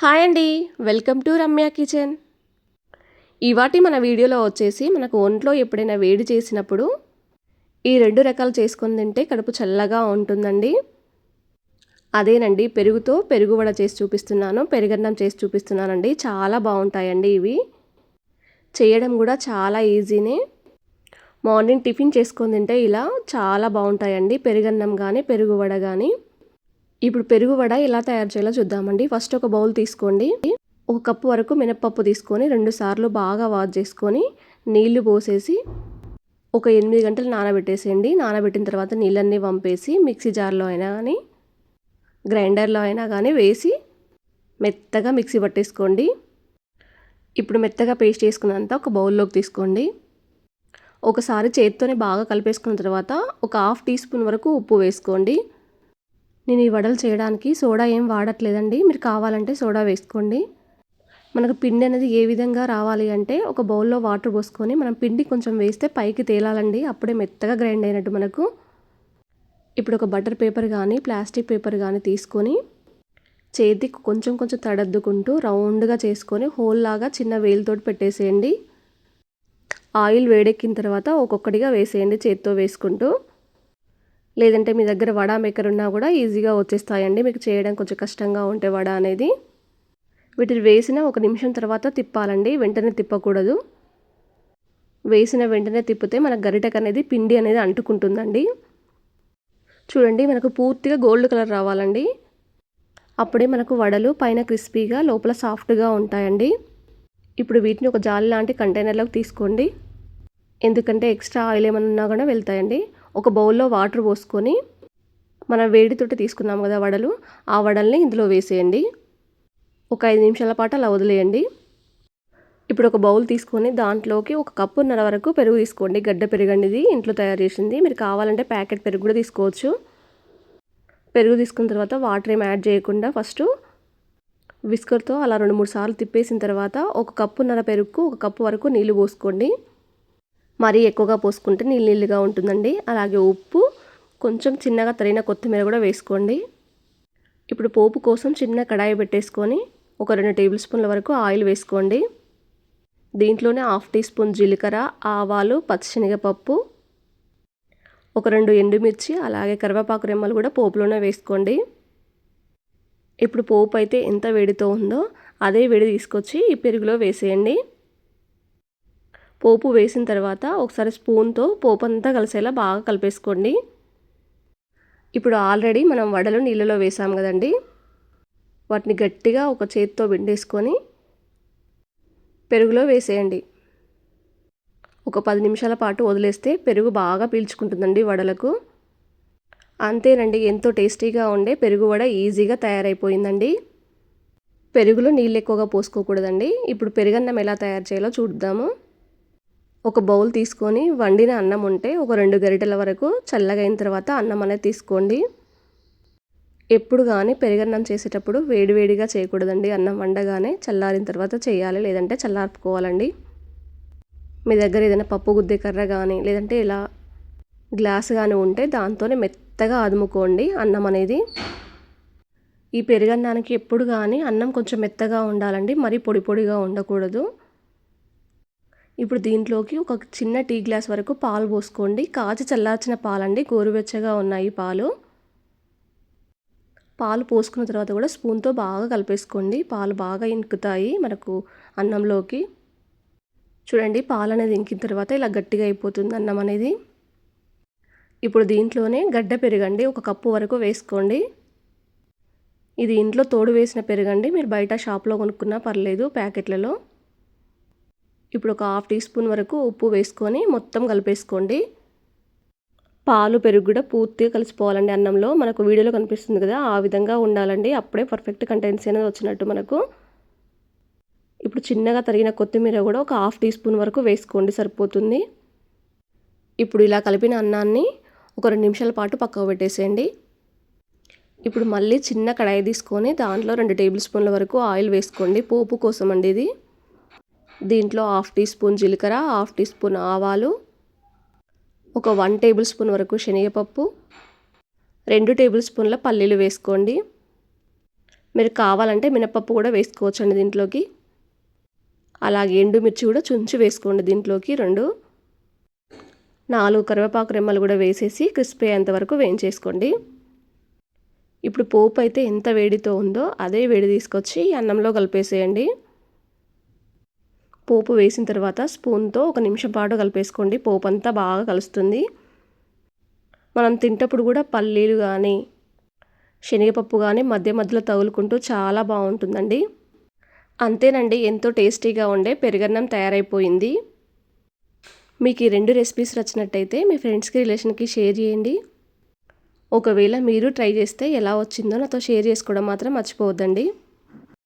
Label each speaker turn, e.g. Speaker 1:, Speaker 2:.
Speaker 1: Hi అండి. Welcome to Ramya kitchen. ఇవాటి మన వీడియోలో వచ్చేసి మనకు ఒంట్లో ఎప్పుడైనా వేడి చేసినప్పుడు ఈ రెండు రకాలు చేసుకొని తింటే కడుపు చల్లగా ఉంటుందండి. అదేనండి పెరుగుతో పెరుగు వడ చేసి చూపిస్తున్నాను. పెరుగన్నం చేసి చూపిస్తున్నానండి. చాలా బాగుంటాయండి ఇవి. చేయడం కూడా చాలా ఈజీనే. మార్నింగ్ టిఫిన్ చేసుకొని తింటే ఇలా చాలా బాగుంటాయండి. పెరుగన్నం కానీ పెరుగు వడ కానీ ఇప్పుడు పెరుగు వడ ఎలా తయారు చేయాలో చూద్దామండి. ఫస్ట్ ఒక బౌల్ తీసుకోండి. ఒక కప్పు వరకు మినప్పప్పు తీసుకొని రెండు సార్లు బాగా వాష్ చేసుకొని నీళ్ళు పోసేసి ఒక ఎనిమిది గంటలు నానబెట్టేసేయండి. నానబెట్టిన తర్వాత నీళ్ళన్నీ పంపేసి మిక్సీ జార్లో అయినా కానీ గ్రైండర్లో అయినా కానీ వేసి మెత్తగా మిక్సీ పట్టేసుకోండి. ఇప్పుడు మెత్తగా పేస్ట్ చేసుకున్నంత ఒక బౌల్లోకి తీసుకోండి. ఒకసారి చేతితోనే బాగా కలిపేసుకున్న తర్వాత ఒక హాఫ్ టీ స్పూన్ వరకు ఉప్పు వేసుకోండి. నేను ఈ వడలు చేయడానికి సోడా ఏం వాడట్లేదండి. మీరు కావాలంటే సోడా వేసుకోండి. మనకు పిండి అనేది ఏ విధంగా రావాలి అంటే ఒక బౌల్లో వాటర్ పోసుకొని మనం పిండి కొంచెం వేస్తే పైకి తేలాలండి. అప్పుడే మెత్తగా గ్రైండ్ అయినట్టు మనకు. ఇప్పుడు ఒక బటర్ పేపర్ కానీ ప్లాస్టిక్ పేపర్ కానీ తీసుకొని చేతికి కొంచెం కొంచెం తడద్దుకుంటూ రౌండ్గా చేసుకొని హోల్ లాగా చిన్న వేలుతోటి పెట్టేసేయండి. ఆయిల్ వేడెక్కిన తర్వాత ఒక్కొక్కటిగా వేసేయండి చేత్తో వేసుకుంటూ. లేదంటే మీ దగ్గర వడ మేకర్ ఉన్నా కూడా ఈజీగా వచ్చేస్తాయండి. మీకు చేయడం కొంచెం కష్టంగా ఉంటే వడ అనేది. వీటిని వేసిన ఒక నిమిషం తర్వాత తిప్పాలండి. వెంటనే తిప్పకూడదు. వేసిన వెంటనే తిప్పితే మన గరిటెకు అనేది పిండి అనేది అంటుకుంటుందండి. చూడండి మనకు పూర్తిగా గోల్డ్ కలర్ రావాలండి. అప్పుడే మనకు వడలు పైన క్రిస్పీగా లోపల సాఫ్ట్గా ఉంటాయండి. ఇప్పుడు వీటిని ఒక జాలి లాంటి కంటైనర్లోకి తీసుకోండి. ఎందుకంటే ఎక్స్ట్రా ఆయిల్ ఏమన్నా ఉన్నా కూడా వెళ్తాయండి. ఒక బౌల్లో వాటర్ పోసుకొని మనం వేడితోటి తీసుకున్నాం కదా వడలు. ఆ వడల్ని ఇందులో వేసేయండి. ఒక ఐదు నిమిషాల పాటు అలా వదిలేయండి. ఇప్పుడు ఒక బౌల్ తీసుకొని దాంట్లోకి ఒక కప్పున్నర వరకు పెరుగు తీసుకోండి. గడ్డ పెరుగండిది ఇంట్లో తయారు చేసింది. మీరు కావాలంటే ప్యాకెట్ పెరుగు కూడా తీసుకోవచ్చు. పెరుగు తీసుకున్న తర్వాత వాటర్ ఏం యాడ్ చేయకుండా ఫస్ట్ విస్కర్తో అలా రెండు మూడు సార్లు తిప్పేసిన తర్వాత ఒక కప్పున్నర పెరుగుకు ఒక కప్పు వరకు నీళ్ళు పోసుకోండి. మరీ ఎక్కువగా పోసుకుంటే నీళ్ళు నీళ్ళుగా ఉంటుందండి. అలాగే ఉప్పు కొంచెం చిన్నగా తరిగిన కొత్తిమీర కూడా వేసుకోండి. ఇప్పుడు పోపు కోసం చిన్న కడాయి పెట్టేసుకొని ఒక రెండు టేబుల్ స్పూన్ల వరకు ఆయిల్ వేసుకోండి. దీంట్లోనే హాఫ్ టీ స్పూన్ జీలకర్ర ఆవాలు పచ్చిశనగపప్పు ఒక రెండు ఎండుమిర్చి అలాగే కరివేపాకు రెమ్మలు కూడా పోపులోనే వేసుకోండి. ఇప్పుడు పోపు అయితే ఎంత వేడితో ఉందో అదే వేడి తీసుకొచ్చి ఈ పెరుగులో వేసేయండి. పోపు వేసిన తర్వాత ఒకసారి స్పూన్తో పోపు అంతా కలిసేలా బాగా కలిపేసుకోండి. ఇప్పుడు ఆల్రెడీ మనం వడలు నీళ్ళలో వేసాం కదండి. వాటిని గట్టిగా ఒక చేతితో పిండేసుకొని పెరుగులో వేసేయండి. ఒక పది నిమిషాల పాటు వదిలేస్తే పెరుగు బాగా పీల్చుకుంటుందండి వడలకు. అంతేనండి ఎంతో టేస్టీగా ఉండే పెరుగు వడ ఈజీగా తయారైపోయిందండి. పెరుగులో నీళ్ళు ఎక్కువగా పోసుకోకూడదండి. ఇప్పుడు పెరుగన్నం ఎలా తయారు చేయాలో చూద్దాము. ఒక బౌల్ తీసుకొని వండిన అన్నం ఉంటే ఒక రెండు గరిటెల వరకు చల్లగా అయిన తర్వాత అన్నం అనేది తీసుకోండి. ఎప్పుడు కానీ పెరుగన్నం చేసేటప్పుడు వేడివేడిగా చేయకూడదండి. అన్నం వండగానే చల్లారిన తర్వాత చేయాలి లేదంటే చల్లార్పుకోవాలండి. మీ దగ్గర ఏదైనా పప్పు గుద్దే కర్ర కానీ లేదంటే ఇలా గ్లాస్ కానీ ఉంటే దాంతోనే మెత్తగా అదుముకోండి అన్నం అనేది. ఈ పెరుగన్నానికి ఎప్పుడు కానీ అన్నం కొంచెం మెత్తగా ఉండాలండి. మరీ పొడి పొడిగా ఉండకూడదు. ఇప్పుడు దీంట్లోకి ఒక చిన్న టీ గ్లాస్ వరకు పాలు పోసుకోండి. కాచి చల్లార్చిన పాలండి. గోరువెచ్చగా ఉన్నాయి పాలు. పాలు పోసుకున్న తర్వాత కూడా స్పూన్తో బాగా కలిపేసుకోండి. పాలు బాగా ఇంకుతాయి మనకు అన్నంలోకి. చూడండి పాలు అనేది ఇంకిన తర్వాత ఇలా గట్టిగా అయిపోతుంది అన్నం అనేది. ఇప్పుడు దీంట్లోనే గడ్డ పెరగండి. ఒక కప్పు వరకు వేసుకోండి. ఇది ఇంట్లో తోడు వేసిన పెరగండి. మీరు బయట షాప్లో కొనుక్కున్నా పర్లేదు ప్యాకెట్లలో. ఇప్పుడు ఒక హాఫ్ టీ స్పూన్ వరకు ఉప్పు వేసుకొని మొత్తం కలిపేసుకోండి. పాలు పెరుగు కూడా పూర్తిగా కలిసిపోవాలండి అన్నంలో. మనకు వీడియోలో కనిపిస్తుంది కదా ఆ విధంగా ఉండాలండి. అప్పుడే పర్ఫెక్ట్ కంటెన్సీ అనేది వచ్చినట్టు మనకు. ఇప్పుడు చిన్నగా తరిగిన కొత్తిమీర కూడా ఒక హాఫ్ టీ స్పూన్ వరకు వేసుకోండి సరిపోతుంది. ఇప్పుడు ఇలా కలిపిన అన్నాన్ని ఒక రెండు నిమిషాల పాటు పక్కకు పెట్టేసేయండి. ఇప్పుడు మళ్ళీ చిన్న కడాయి తీసుకొని దాంట్లో రెండు టేబుల్ స్పూన్ల వరకు ఆయిల్ వేసుకోండి. పోపు కోసం అండి ఇది. దీంట్లో హాఫ్ టీ స్పూన్ జీలకర్ర హాఫ్ టీ స్పూన్ ఆవాలు ఒక వన్ టేబుల్ స్పూన్ వరకు శనగపప్పు రెండు టేబుల్ స్పూన్ల పల్లీలు వేసుకోండి. మీరు కావాలంటే మినపప్పు కూడా వేసుకోవచ్చు అండి దీంట్లోకి. అలాగే ఎండుమిర్చి కూడా చుంచి వేసుకోండి దీంట్లోకి రెండు. నాలుగు కరివేపాకు రెమ్మలు కూడా వేసేసి క్రిస్పీ అయ్యేంత వరకు వేయించేసుకోండి. ఇప్పుడు పోపు అయితే ఎంత వేడితో ఉందో అదే వేడి తీసుకొచ్చి అన్నంలో కలిపేసేయండి. పోపు వేసిన తర్వాత స్పూన్తో ఒక నిమిషం పాటు కలిపేసుకోండి. పోపు అంతా బాగా కలుస్తుంది. మనం తింటప్పుడు కూడా పల్లీలు కానీ శనగపప్పు కానీ మధ్య మధ్యలో తగులుకుంటూ చాలా బాగుంటుందండి. అంతేనండి ఎంతో టేస్టీగా ఉండే పెరుగన్నం తయారైపోయింది. మీకు ఈ రెండు రెసిపీస్ నచ్చినట్టయితే మీ ఫ్రెండ్స్కి రిలేషన్కి షేర్ చేయండి. ఒకవేళ మీరు ట్రై చేస్తే ఎలా వచ్చిందో నాతో షేర్ చేసుకోవడం మాత్రం మర్చిపోవద్దండి.